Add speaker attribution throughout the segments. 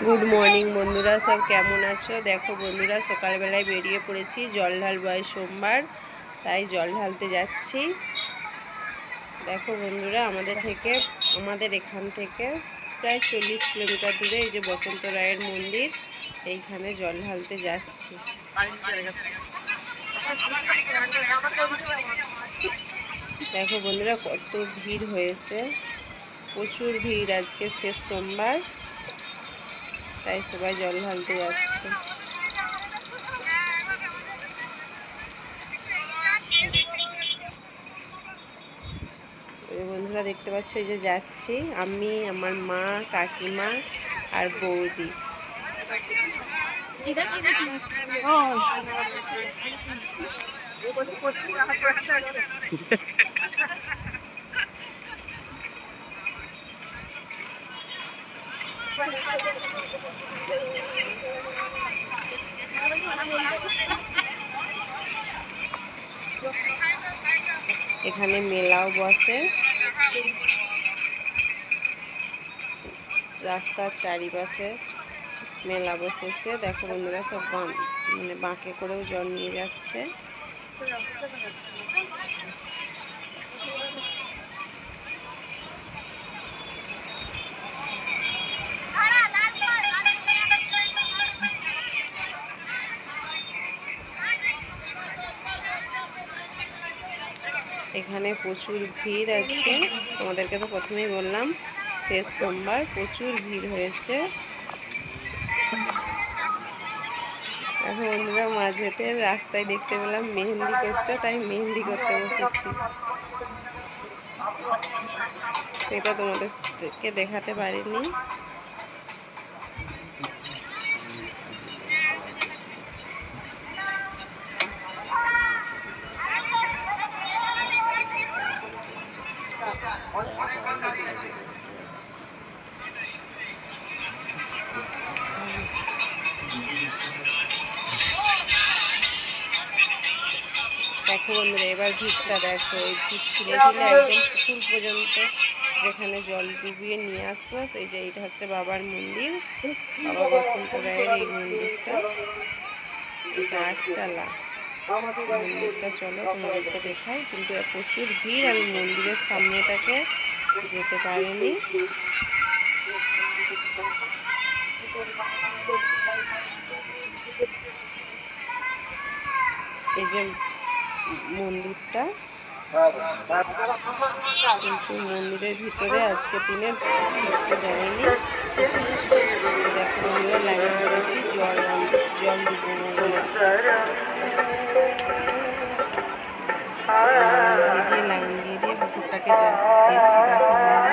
Speaker 1: Good morning বন্ধুরা, সব কেমন আছো? দেখো বন্ধুরা, সকালবেলায় বেরিয়ে পড়েছি, জল ঢালবয় সোমবার, তাই জল ঢালতে যাচ্ছি। দেখো বন্ধুরা, আমাদের থেকে, আমাদের এখান থেকে প্রায় চল্লিশ কিলোমিটার দূরে এই যে বসন্ত রায়ের মন্দির, এইখানে জল ঢালতে যাচ্ছি। দেখো বন্ধুরা, কত ভিড় হয়েছে, প্রচুর ভিড় আজকে শেষ সোমবার। তাই সবাই জল ঢালতে যাচ্ছে। বন্ধুরা দেখতে পাচ্ছ এই যে যাচ্ছি আমি আমার মা কাকিমা আর বৌদি। এখানে মেলাও বসে। রাস্তার চারিপাশে মেলা বসেছে। দেখো বন্ধুরা, সব মানে বাঁকে করেও জল নিয়ে যাচ্ছে। এখানে প্রচুর ভিড় আজকে। তোমাদেরকে তো প্রথমেই বললাম, শেষ সোমবার প্রচুর ভিড় হয়েছে। এখন বন্ধুরা মাঝেতে রাস্তায় দেখতে পেলাম মেহেন্দি করছে, তাই মেহেন্দি করতে বসেছি। সেটা তোমাদেরকে দেখাতে পারিনি। বন্ধুরা, এবার ভিতটা দেখো, এই ভিত ঠেলে ঠেলে একদম পুকুর পর্যন্ত যেখানে জল ডুবিয়ে নিয়ে আসব। সেই যে এইটা হচ্ছে বাবার মন্দির, বাবা বসন্ত রায়ের এই মন্দিরটা। এটা মন্দিরটা চলো তোমাদেরকে দেখাই, কিন্তু প্রচুর ভিড়, আমি মন্দিরের সামনেটাকে যেতে পারিনি। এই যে মন্দিরটা। কিন্তু মন্দিরের ভিতরে আজকে দিনে ঢুকতে দেয়নি। দেখো বন্ধুরা, লাইন করেছি জল জল দিয়ে লাইন দিয়ে দিয়ে পুকুরটাকে যা- গেছি দেখো বন্ধুরা।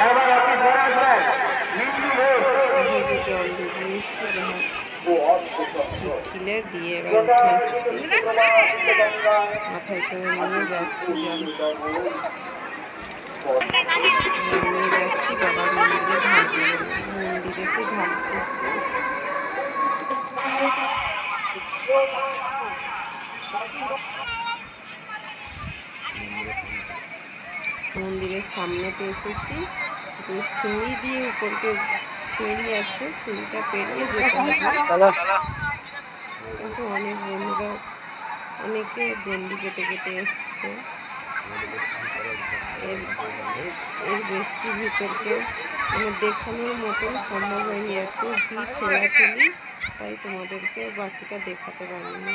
Speaker 2: এবার আপনি বলে আসবেন
Speaker 1: যে জল ডুবিয়েছি ঠিলে দিয়ে এবার উঠে এসছি মাথায় করে নিয়ে যাচ্ছি জল নিয়ে যাচ্ছি বাবার মন্দিরে ঢালতে মন্দিরেতে ঢালতেছি মন্দিরের সামনেতে এসেছি। সিঁড়ি দিয়ে উপরকে সিঁড়ি আছে সিঁড়িটা পেরিয়ে যেতে হবে। কিন্তু অনেক বন্ধুরা অনেকে দণ্ডি কেটে কেটে এসছে। এর বেশি ভিতরকে মানে দেখানোর মতন সম্ভব হয়নি। এত ভিড় ঠেলাঠেলি তাই তোমাদেরকে বাকিটা দেখাতে পারিনি।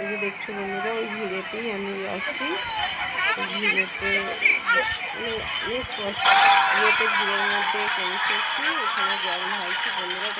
Speaker 1: এই যে দেখছ বন্ধুরা, ওই ভিড়েতেই আমি আছি ভিড়েতে অনেক ভিড়ের মধ্যে পৌঁছেছি ওখানে জল হয়েছে বন্ধুরা